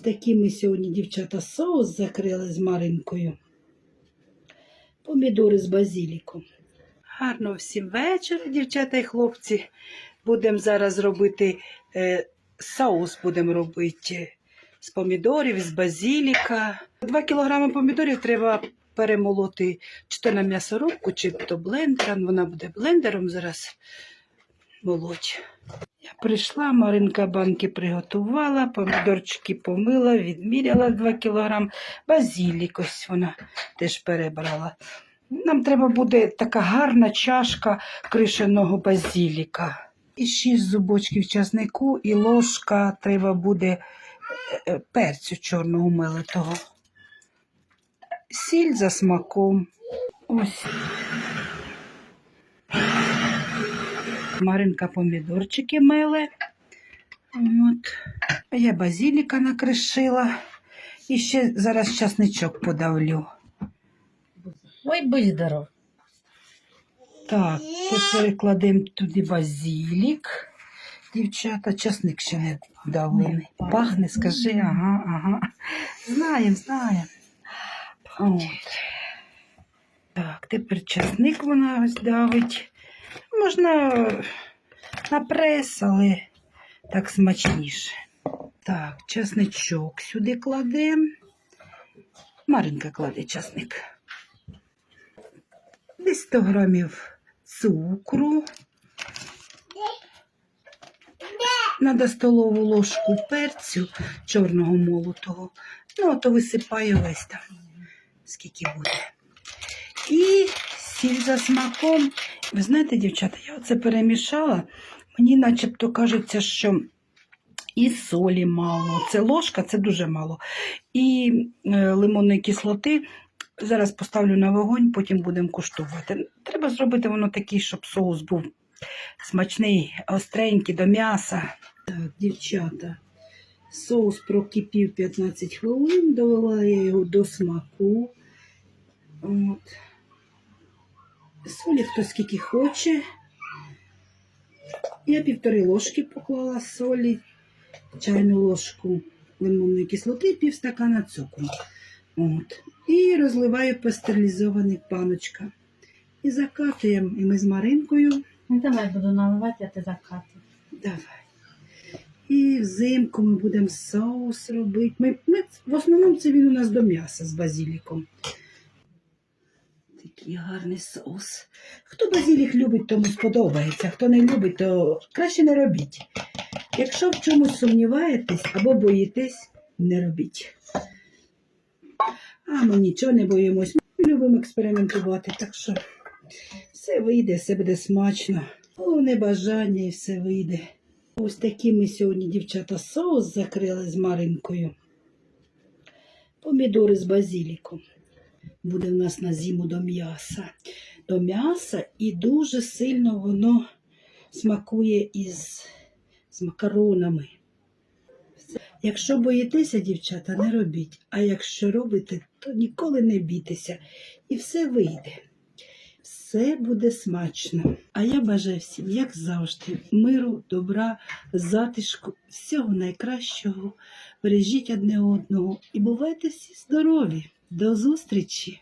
такі ми сьогодні, дівчата, соус закрили з Маринкою. Помідори з базіліком. Гарно всім вечора, дівчата і хлопці. Будемо зараз робити е, соус, будемо робити з помідорів, з базіліка. Два кілограми помідорів треба перемолоти чи то на м'ясорубку, чи то блендером. Вона буде блендером зараз молоть. Прийшла, Маринка банки приготувала, помідорчики помила, відміряла 2 кілограм. Базілік ось вона теж перебрала. Нам треба буде така гарна чашка кришеного базіліка. І шість зубочків часнику, і ложка треба буде е, е, перцю чорного мелитого. Сіль за смаком. Ось. Маринка помідорчики меле. От. Я базіліка накришила. І ще зараз часничок подавлю. Ой, будь здоров. Так, тепер кладемо туди базілік. Дівчата, часник ще не давлений. Пахне. Пахне, скажи, ага, ага. Знаємо, знаємо. От. Так, тепер часник вона ось давить. Можна на прес, але так смачніше. Так, часничок сюди кладемо. Маринка кладе часник. Десь 100 грамів цукру. Надо столову ложку перцю чорного молотого. Ну, а то висипаю весь там, скільки буде. І сіль за смаком. Ви знаєте, дівчата, я оце перемішала. Мені начебто кажеться, що і солі мало. Це ложка, це дуже мало. І е, лимонної кислоти. Зараз поставлю на вогонь, потім будемо куштувати. Треба зробити воно такий, щоб соус був смачний, остренький до м'яса. Так, дівчата, соус прокипів 15 хвилин, довела я його до смаку. От. Солі хто скільки хоче. Я півтори ложки поклала солі, чайну ложку лимонної кислоти, пів стакана цукру. От. І розливаю пастеризований паночка. І закатуємо. І ми з Маринкою. Ну, давай буду наливати, а ти закатуй. Давай. І взимку ми будемо соус робити. Ми, ми, в основному це він у нас до м'яса з базіліком. Такий гарний соус. Хто базілік любить, тому сподобається. Хто не любить, то краще не робіть. Якщо в чомусь сумніваєтесь або боїтесь, не робіть. А ми нічого не боїмось. Ми любимо експериментувати, так що все вийде, все буде смачно. Головне бажання і все вийде. Ось такі ми сьогодні, дівчата, соус закрили з Маринкою. Помідори з базіліком. Буде в нас на зиму до м'яса. До м'яса і дуже сильно воно смакує із з макаронами. Якщо боїтеся, дівчата, не робіть. А якщо робите, то ніколи не бійтеся. І все вийде. Все буде смачно. А я бажаю всім, як завжди, миру, добра, затишку, всього найкращого. Бережіть одне одного і бувайте всі здорові. До зустрічі!